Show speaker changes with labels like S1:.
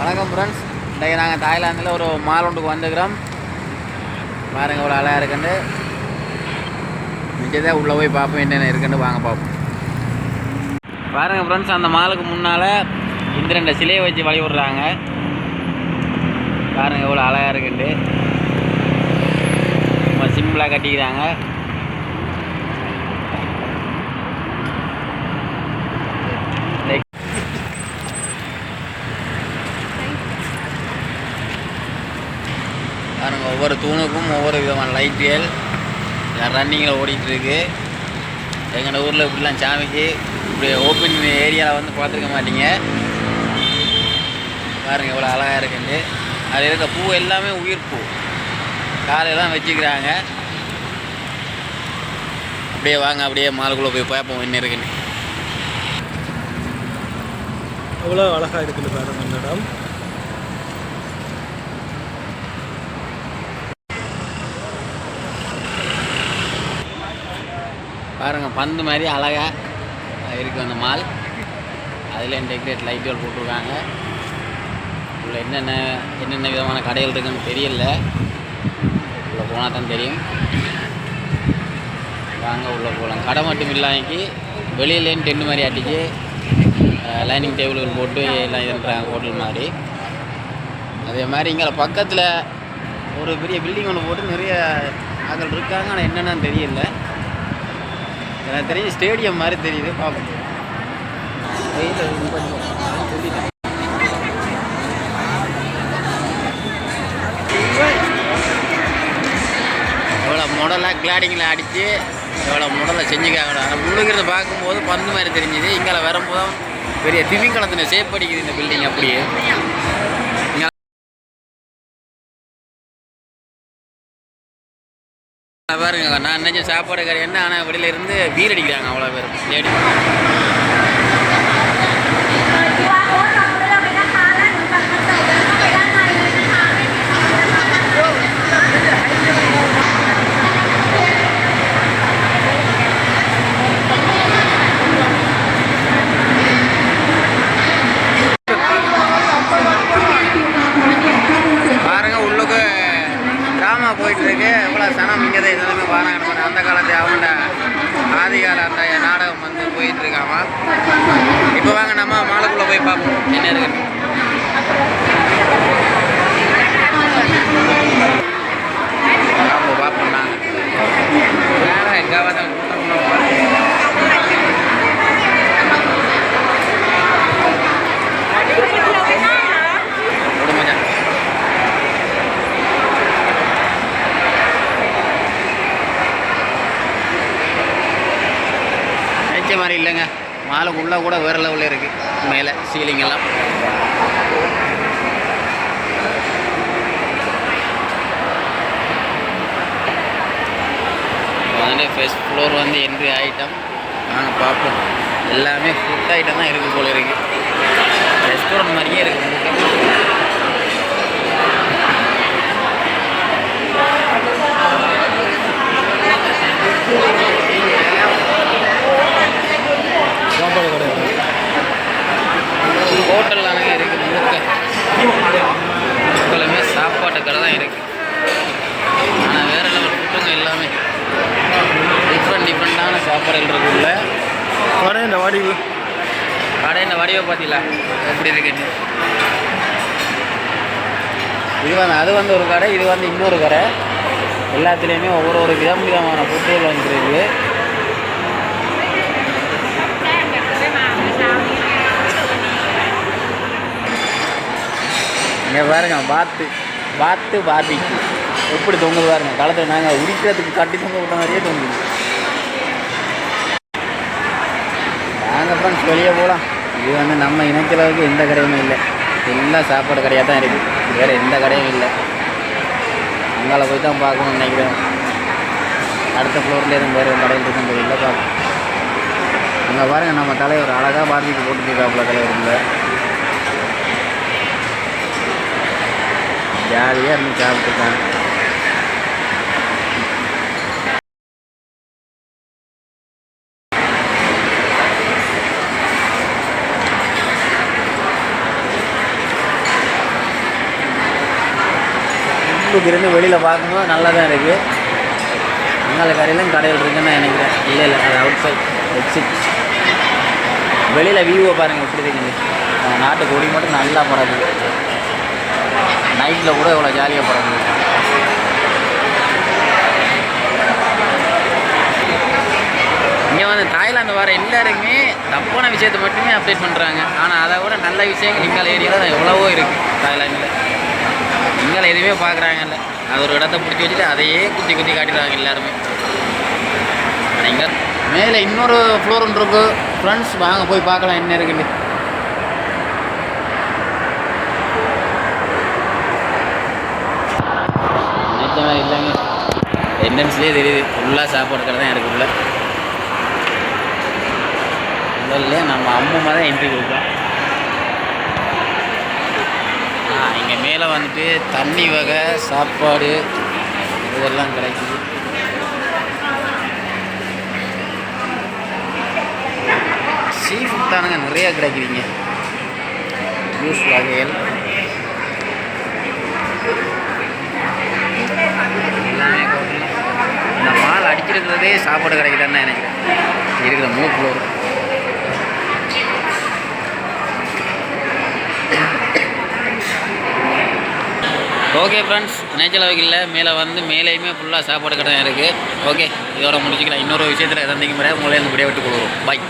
S1: வணக்கம் ஃப்ரெண்ட்ஸ் இன்றைக்கி நாங்கள் தாய்லாந்தில் ஒரு மால் ஒன்றுக்கு வந்துக்கிறோம் பாருங்க இவ்வளோ அழகாக இருக்குன்னு. நிச்சயதான் உள்ளே போய் பார்ப்போம் என்னென்ன இருக்குன்னு. வாங்க பார்ப்போம். பாருங்க ஃப்ரெண்ட்ஸ் அந்த மாலுக்கு முன்னால் இந்த ரெண்டு சிலையை வச்சு வழி விடுறாங்க பாருங்க இவ்வளோ அழகாக இருக்குன்ட்டு. ரொம்ப சிம்பிளாக கட்டிக்கிறாங்க Like- பாருங்க ஒவ்வொரு தூணுக்கும் ஒவ்வொரு விதமான லைட்டியல் ரன்னிங்கில் ஓடிட்டுருக்கு. எங்களோட ஊரில் இப்படிலாம் சாமிக்கு இப்படி ஓப்பன் ஏரியாவில் வந்து பார்த்துருக்க மாட்டீங்க. பாருங்கள் எவ்வளோ அழகாக இருக்குன்னு அதில் இருக்க பூ எல்லாமே உயிர் பூ. காலையெல்லாம் வச்சுக்கிறாங்க. அப்படியே வாங்க அப்படியே மாலுக்குள்ளே போய் பார்ப்போம் என்ன இருக்குன்னு.
S2: அவ்வளோ அழகாக இருக்குது பாருங்கள் இந்த இடம்
S1: பாருங்க பந்து மாதிரி அழகாக இருக்குது அந்த மால். அதில் டெக்கரேட் லைட்டுகள் போட்டிருக்காங்க. உள்ள என்னென்ன என்னென்ன விதமான கடைகள் இருக்குன்னு தெரியல. உள்ளே போனால் தான் தெரியும். வாங்க உள்ளே போகலாம் கடை மட்டும் இல்லாமைக்கு வெளியிலேன்னு டென்ட் மாதிரி அடிச்சு லைனிங் டேபிள்கள் போட்டு எல்லாம் இதுன்றாங்க ஹோட்டல் மாதிரி. அதே மாதிரி இங்கே பக்கத்தில் ஒரு பெரிய பில்டிங் ஒன்று போட்டு நிறைய ஆக்கள் இருக்காங்க. ஆனால் என்னென்னு தெரியல. எனக்கு தெரிஞ்ச ஸ்டேடியம் மாதிரி தெரியுது. பார்ப்போம் எவ்வளோ முடலாக கிளாடிங்கில் அடித்து எவ்வளோ முடலை செஞ்சுக்காங்கடா முழுங்கிறத பார்க்கும்போது பந்து மாதிரி தெரிஞ்சுது. இங்கே வரும்போது பெரிய திமிங்கலத்தின ஷேப் அடிக்குது இந்த பில்டிங் அப்படியே. பாருங்க நான் நினைச்ச சாப்பாடு கடை என்ன ஆனால் வெளியில இருந்து பீர் அடிக்கிறாங்க அவ்வளோ பேர். லேடி போயிட்டு இவ்வளோ சனம் இங்கே தான் எல்லாமே பாருங்க அந்த காலத்து அவன்கிட்ட ஆதிகால அந்த நாடகம் வந்து போயிட்டு இருக்காமா? இப்போ வாங்க நம்ம மாலுக்குள்ளே போய் பார்ப்போம். என்ன இருக்கு பார்ப்போம் பார்ப்போம் நாங்கள் எங்கே வந்து விடுமச்சா நினைச்ச மாதிரி இல்லைங்க மாலுக்குள்ளே கூட வேறு லெவலில் இருக்குது மேலே சீலிங் எல்லாம். வந்து ஃபர்ஸ்ட் ஃப்ளோர் வந்து என்ட்ரி ஐட்டம் நாங்கள் பார்ப்போம். எல்லாமே ஃபுட் ஐட்டம் தான் இருக்குது போல இருக்குது ரெஸ்டாரண்ட் மாதிரியே இருக்குது உங்களுக்கு
S2: சாப்பாடு கிடையாது
S1: ஹோட்டல்லானே இருக்குது முழுக்க முழுக்கலுமே சாப்பாட்டு கடை தான் இருக்குது ஆனால் வேறு லெவல் ஃபுட்டுங்க எல்லாமே டிஃப்ரெண்ட் டிஃப்ரெண்ட்டான சாப்பாடுகள் இருக்குல்ல
S2: உடனே இந்த வடிவு.
S1: கடை இந்த வடிவை பார்த்தீங்களா எப்படி இருக்குன்னு இது வந்து அது வந்து ஒரு கடை இது வந்து இன்னொரு கடை. எல்லாத்துலேயுமே ஒவ்வொரு ஒரு விதம் விதமான ஃபுட்டுகள் வந்துருக்கு. இங்கே பாருங்க பாத்து பாத்து பார்பிக்கு எப்படி தொங்குது பாருங்க. காலத்தில் நாங்கள் உரிக்கிறதுக்கு கட்டி தொங்க விட்ட மாதிரியே தொங்குது. நாங்கள் ஃப்ரெண்ட்ஸ் வெளியே போகலாம் இது வந்து நம்ம இணைக்கிறதுக்கு எந்த கடையுமே இல்லை. எல்லாம் சாப்பாடு கடையாக தான் இருக்குது வேறு எந்த கடையும் இல்லை. அங்கால போய் தான் பார்க்கணும்னு நினைக்கிறேன். அடுத்த ஃப்ளோரில் எதுவும் வேறு கடையில் இருக்கும் இல்லை பார்ப்போம். அங்கே பாருங்கள் நம்ம தலைவர் அழகாக பார்பிக்கு போட்டுருக்காப்புல தலைவர் ஜாலியாக இருந்து சாப்பிட்டுருக்காங்க. அவுட்லுக் இருந்து வெளியில் பார்க்கும்போது நல்லா தான் இருக்குது அங்கால கடையிலும் கடையில் இருக்குன்னு நான் நினைக்கிறேன். இல்லை இல்லை அது அவுட் சைட் எக்ஸிட் வெளியில் வியூவை பாருங்கள் எப்படி இருக்குது நாட்டு கொடி மட்டும் நல்லா பறக்குது. நைட்டில் கூட இவ்வளோ ஜாலியாக பறக்குது. இங்கே வந்து தாய்லாந்து வர எல்லாருமே தப்பான விஷயத்தை மட்டுமே அப்டேட் பண்ணுறாங்க ஆனால் அதை விட நல்ல விஷயங்கள் இங்கால ஏரியாவில் எவ்வளவோ இருக்குது தாய்லாந்து இங்கால பார்க்குறாங்கல்ல. அது ஒரு இடத்த பிடிச்சி வச்சுட்டு அதையே குத்தி குத்தி காட்டிடுறாங்க எல்லாருமே. சரிங்க மேலே இன்னொரு ஃப்ளோர் ஒன்று இருக்கு. ஃப்ரெண்ட்ஸ் வாங்க போய் பார்க்கலாம் என்ன இருக்குன்னு. நினைச்ச இல்லைங்க. என்ட்ரன்ஸ்லேயே தெரியுது. ஃபுல்லாக சாப்பாடு கடை தான் இருக்குல்ல. முதல்ல நம்ம அம்மா தான் என்ட்ரி கொடுப்போம் ஆ இங்கே மேலே வந்துட்டு தண்ணி வகை சாப்பாடு இதெல்லாம் கிடைக்குது. சீ ஃபுட் தானுங்க நிறையா கிடைக்குதுங்க. ஜூஸ் வகைகள். எல்லாமே இந்த மால் அடிச்சிருக்கிறதே சாப்பாடு கிடைக்கலன்னு நினைக்கிறேன். இருக்கிற மூணு ஓகே ஃப்ரெண்ட்ஸ் நேச்சர் வகையில் மேலே வந்து மேலேயுமே ஃபுல்லாக சாப்பாடு கடை இருக்குது ஓகே இதோட முடிச்சுக்கலாம். இன்னொரு விஷயத்தில் எதாவது உங்களே வந்து விடைய விட்டு கொடுக்குறோம் பாய்